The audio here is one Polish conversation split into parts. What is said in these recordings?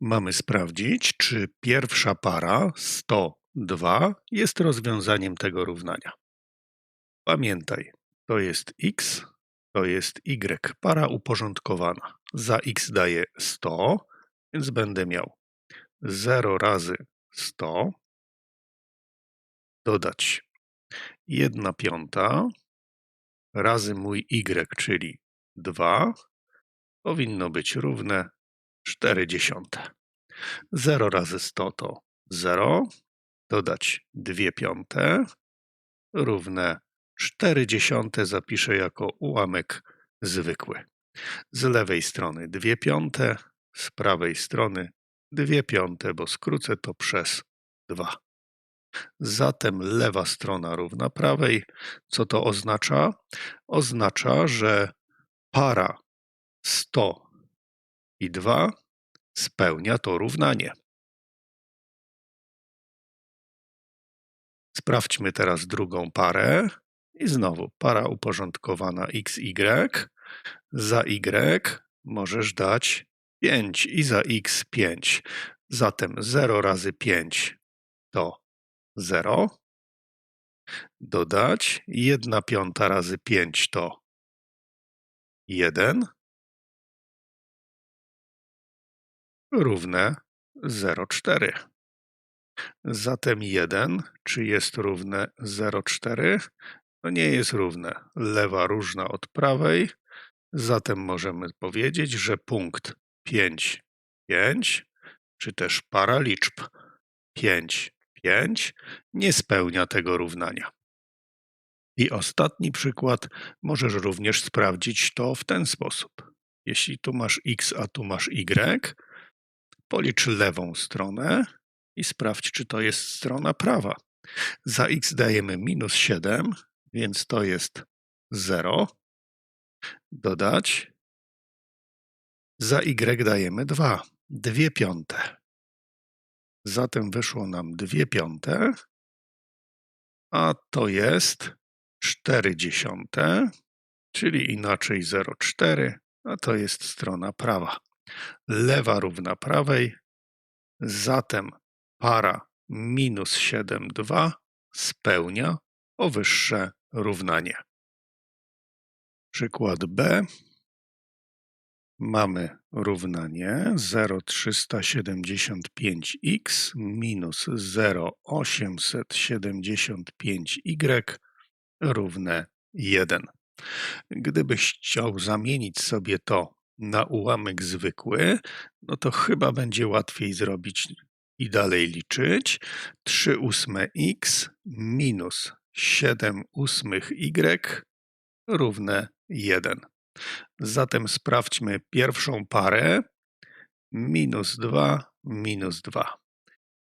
Mamy sprawdzić, czy pierwsza para 102 jest rozwiązaniem tego równania. Pamiętaj, to jest x, to jest y, para uporządkowana. Za x daje 100, więc będę miał 0 razy 100 dodać 1 piąta razy mój y, czyli 2, powinno być równe 4 dziesiąte. 0 razy 100 to 0, dodać 2 piąte, równe 4 dziesiąte zapiszę jako ułamek zwykły. Z lewej strony 2 piąte, z prawej strony 2 piąte, bo skrócę to przez 2. Zatem lewa strona równa prawej. Co to oznacza? Oznacza, że para 100 i 2 spełnia to równanie. Sprawdźmy teraz drugą parę. I znowu para uporządkowana xy. Za y możesz dać 5 i za x 5. Zatem 0 razy 5 to 0. Dodać 1 piąta razy 5 to 1. Równe 0,4. Zatem 1, czy jest równe 0,4? No nie jest równe. Lewa różna od prawej. Zatem możemy powiedzieć, że punkt 5, 5, czy też para liczb 5, 5 nie spełnia tego równania. I ostatni przykład możesz również sprawdzić to w ten sposób. Jeśli tu masz x, a tu masz y, policz lewą stronę i sprawdź, czy to jest strona prawa. Za x dajemy minus 7, więc to jest 0. Dodać. Za y dajemy 2, 2 piąte. Zatem wyszło nam 2 piąte, a to jest 4 dziesiąte, czyli inaczej 0,4, a to jest strona prawa. Lewa równa prawej, zatem para minus 7, 2 spełnia powyższe równanie. Przykład B. Mamy równanie 0,375x minus 0,875y równe 1. Gdybyś chciał zamienić sobie to na ułamek zwykły, no to chyba będzie łatwiej zrobić i dalej liczyć. 3 ósme x minus 7 ósmych y równe 1. Zatem sprawdźmy pierwszą parę. Minus 2, minus 2.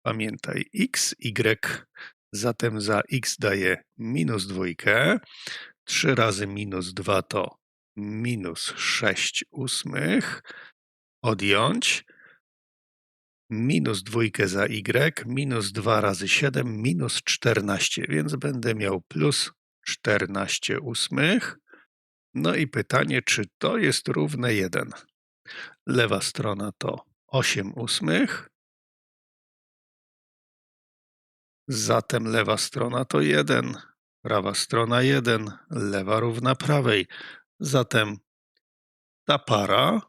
Pamiętaj, x, y, zatem za x daje minus dwójkę. 3 razy minus 2 to minus 6 ósmych. Odjąć minus dwójkę za y, minus 2 razy 7, minus 14, więc będę miał plus 14 ósmych. No i pytanie, czy to jest równe 1? Lewa strona to 8 ósmych. Zatem lewa strona to 1, prawa strona 1, lewa równa prawej. Zatem ta para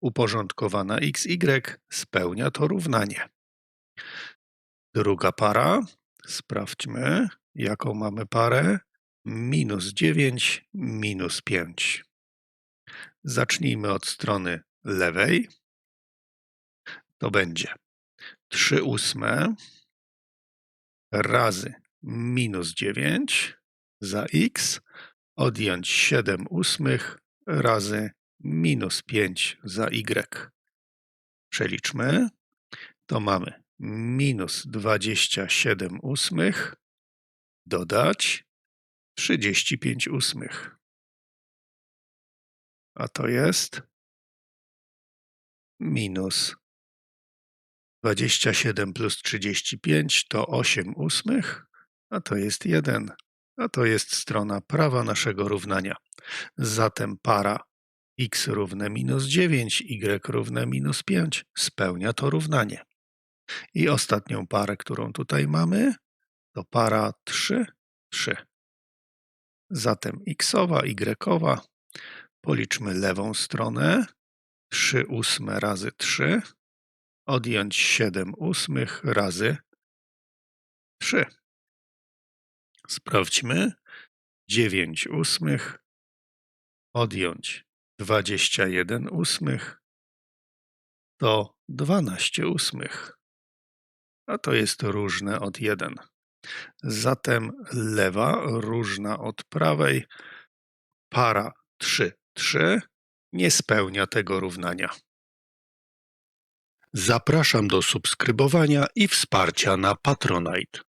uporządkowana XY spełnia to równanie. Druga para, sprawdźmy, jaką mamy parę. Minus 9, minus 5. Zacznijmy od strony lewej. To będzie 3 ósme razy minus 9 za x odjąć 7 ósmych razy minus 5 za y. Przeliczmy. To mamy minus 27 ósmych dodać 35 ósmych. A to jest minus 27 plus 35 to 8 ósmych, a to jest 1, a to jest strona prawa naszego równania. Zatem para x równe minus 9, y równe minus 5 spełnia to równanie. I ostatnią parę, którą tutaj mamy, to para 3, 3. Zatem xowa, y. Policzmy lewą stronę. 3 ósme razy 3. Odjąć 7 ósmych razy 3. Sprawdźmy. 9 ósmych. Odjąć 21 ósmych. To 12 ósmych. A to jest różne od 1. Zatem lewa różna od prawej. Para 3, 3 nie spełnia tego równania. Zapraszam do subskrybowania i wsparcia na Patronite.